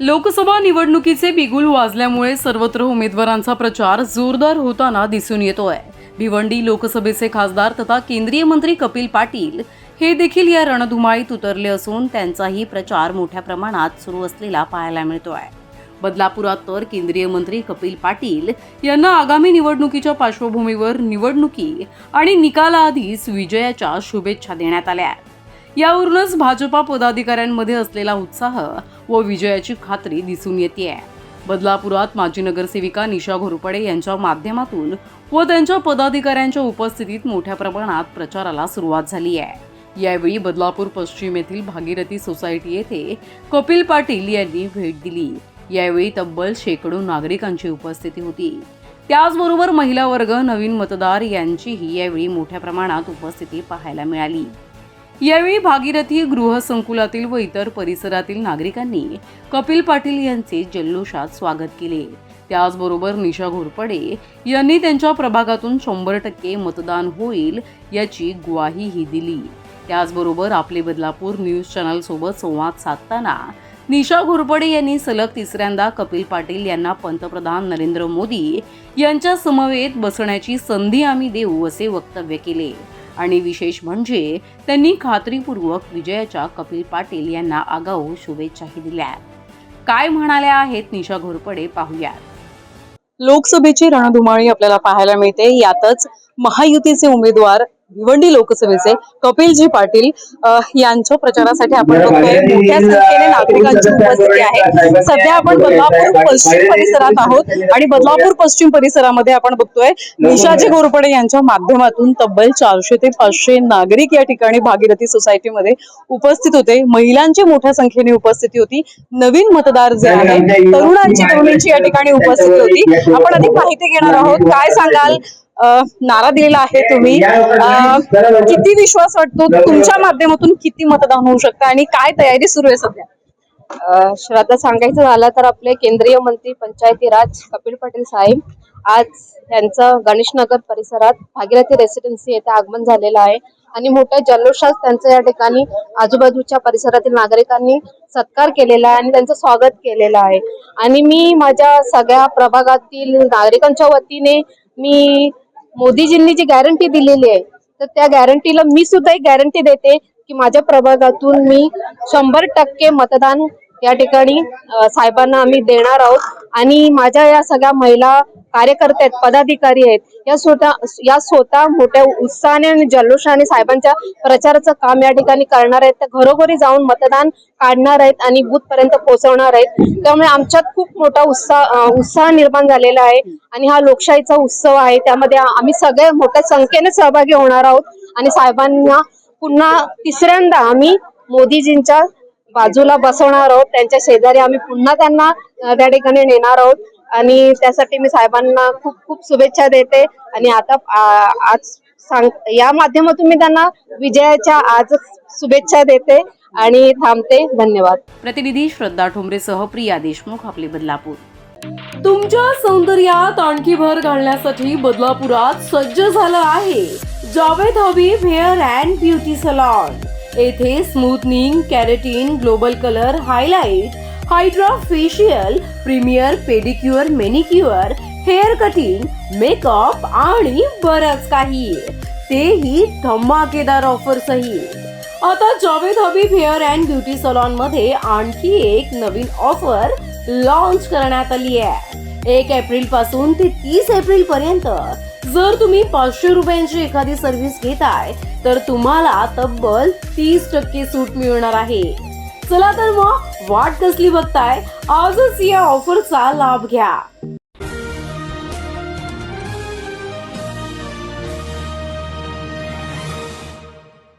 लोकसभा निवडणुकीचे बिगुल वाजल्यामुळे सर्वत्र उमेदवारांचा प्रचार जोरदार होताना दिसून येतोय. भिवंडी लोकसभेचे खासदार तथा केंद्रीय मंत्री कपिल पाटील हे देखील या रणधुमाळीत उतरले असून त्यांचाही प्रचार मोठ्या प्रमाणात सुरू असलेला पाहायला मिळतोय. बदलापुरात तर केंद्रीय मंत्री कपिल पाटील यांना आगामी निवडणुकीच्या पार्श्वभूमीवर निवडणुकी आणि निकालाआधीच विजयाच्या शुभेच्छा देण्यात आल्या यावरूनच भाजपा पदाधिकाऱ्यांमध्ये असलेला उत्साह व विजयाची खात्री दिसून येते बदलापुरात माजी नगरसेविका निशा घोरपडे यांच्या माध्यमातून व त्यांच्या पदाधिकाऱ्यांच्या उपस्थितीत मोठ्या प्रमाणात प्रचाराला सुरुवात झाली आहे यावेळी बदलापूर पश्चिम येथील भागीरथी सोसायटी येथे कपिल पाटील यांनी भेट दिली. यावेळी तब्बल शेकडो नागरिकांची उपस्थिती होती. त्याचबरोबर महिला वर्ग नवीन मतदार यांचीही यावेळी मोठ्या प्रमाणात उपस्थिती पाहायला मिळाली. यावेळी भागीरथी गृहसंकुलातील व इतर परिसरातील नागरिकांनी कपिल पाटील यांचे जल्लोषात स्वागत केले. त्याचबरोबर निशा घोरपडे यांनी त्यांच्या प्रभागातून शंभर टक्के मतदान होईल याची ग्वाहीही दिली. त्याचबरोबर आपले बदलापूर न्यूज चॅनलसोबत संवाद साधताना निशा घोरपडे यांनी सलग तिसऱ्यांदा कपिल पाटील यांना पंतप्रधान नरेंद्र मोदी यांच्या समवेत बसण्याची संधी आम्ही देऊ असे वक्तव्य केले. आणि विशेष म्हणजे त्यांनी खात्रीपूर्वक विजयाच्या कपिल पाटील यांना आगाऊ शुभेच्छाही दिल्या. काय म्हणाल्या आहेत निशा घोरपडे पाहूयात. लोकसभेची रणधुमाळी आपल्याला पाहायला मिळते. यातच महायुतीचे उमेदवार भिवंडी लोकसभेचे कपिलजी पाटील यांच्या प्रचारासाठी आपण बघतोय. मोठ्या संख्येने नागरिकांची उपस्थिती आहे. सध्या आपण बदलापूर पश्चिम परिसरात आहोत आणि बदलापूर पश्चिम परिसरामध्ये आपण बघतोय निशाजी घोरपडे यांच्या माध्यमातून तब्बल चारशे ते पाचशे नागरिक या ठिकाणी भागीरथी सोसायटीमध्ये उपस्थित होते. महिलांची मोठ्या संख्येने उपस्थिती होती. नवीन मतदार जे आहे तरुणांची तरुणींची या ठिकाणी उपस्थिती होती. आपण अधिक माहिती घेणार आहोत. काय सांगाल? नारा दिलेला आहे तुम्ही. किती विश्वास वाटतो तुमच्या माध्यमातून किती मतदान होऊ शकतं आणि काय तयारी सुरू आहे सध्या? श्रद्धा सांगायचं झालं तर आपले केंद्रीय मंत्री पंचायती राज कपिल पाटील साहेब आज त्यांचं गणेशनगर परिसरात भागीरथी रेसिडेन्सी येथे आगमन झालेलं आहे. आणि मोठ्या जल्लोषात त्यांचं या ठिकाणी आजूबाजूच्या परिसरातील नागरिकांनी सत्कार केलेला आहे आणि त्यांचं स्वागत केलेलं आहे. आणि मी माझ्या सगळ्या प्रभागातील नागरिकांच्या वतीने मी मोदीजींनी जी गॅरंटी दिलेली आहे तर त्या गॅरंटीला मी सुद्धा एक गॅरंटी देते की माझ्या प्रभागातून मी शंभर टक्के मतदान या ठिकाणी साहेबांना आम्ही देणार आहोत. आणि माझ्या या सगळ्या महिला कार्यकर्ते आहेत पदाधिकारी आहेत या स्वतः या स्वतः मोठ्या उत्साहाने आणि जल्लोषाने साहेबांच्या प्रचाराचं काम या ठिकाणी करणार आहेत. त्या घरोघरी जाऊन मतदान काढणार आहेत आणि बूथ पर्यंत पोहोचवणार आहेत. त्यामुळे आमच्यात खूप मोठा उत्साह उत्साह निर्माण झालेला आहे आणि हा लोकशाहीचा उत्सव आहे. त्यामध्ये आम्ही सगळे मोठ्या संख्येने सहभागी होणार आहोत आणि साहेबांना पुन्हा तिसऱ्यांदा आम्ही मोदीजींच्या बाजूला बसवणार आहोत. त्यांच्या शेजारी आम्ही पुन्हा त्यांना त्या ठिकाणी नेणार आहोत. आणि त्यासाठी मी साहेबांना खूप खूप शुभेच्छा देते. आणि आता आ, आज सांग या माध्यमातून मी त्यांना विजयाच्या आज शुभेच्छा देते. आणि थांबते. धन्यवाद. प्रतिनिधी श्रद्धा ठोंबरेसह प्रिया देशमुख आपले बदलापूर. तुमच्या सौंदर्यात आणखी भर घालण्यासाठी बदलापुरात सज्ज झालं आहे Javed Habib hair and beauty salon. येथे smoothening keratin global colour highlight hydra facial premier pedicure manicure hair cutting makeup आणि बरंच काही. तेही धमाकेदार ऑफर सहित आता Javed Habib hair and beauty सलॉनमध्ये आणखी एक नवीन ऑफर लॉन्च करण्यात आली आहे. एक एप्रिलपासून ते तीस एप्रिल पर्यंत जर तुम्ही पाचशे रुपयांची एखादी सर्व्हिस घेताय तर तुम्हाला तब्बल तीस टक्के सूट मिळणार आहे. चला तर मग वाट कसली बघताय आजच या ऑफरचा लाभ घ्या.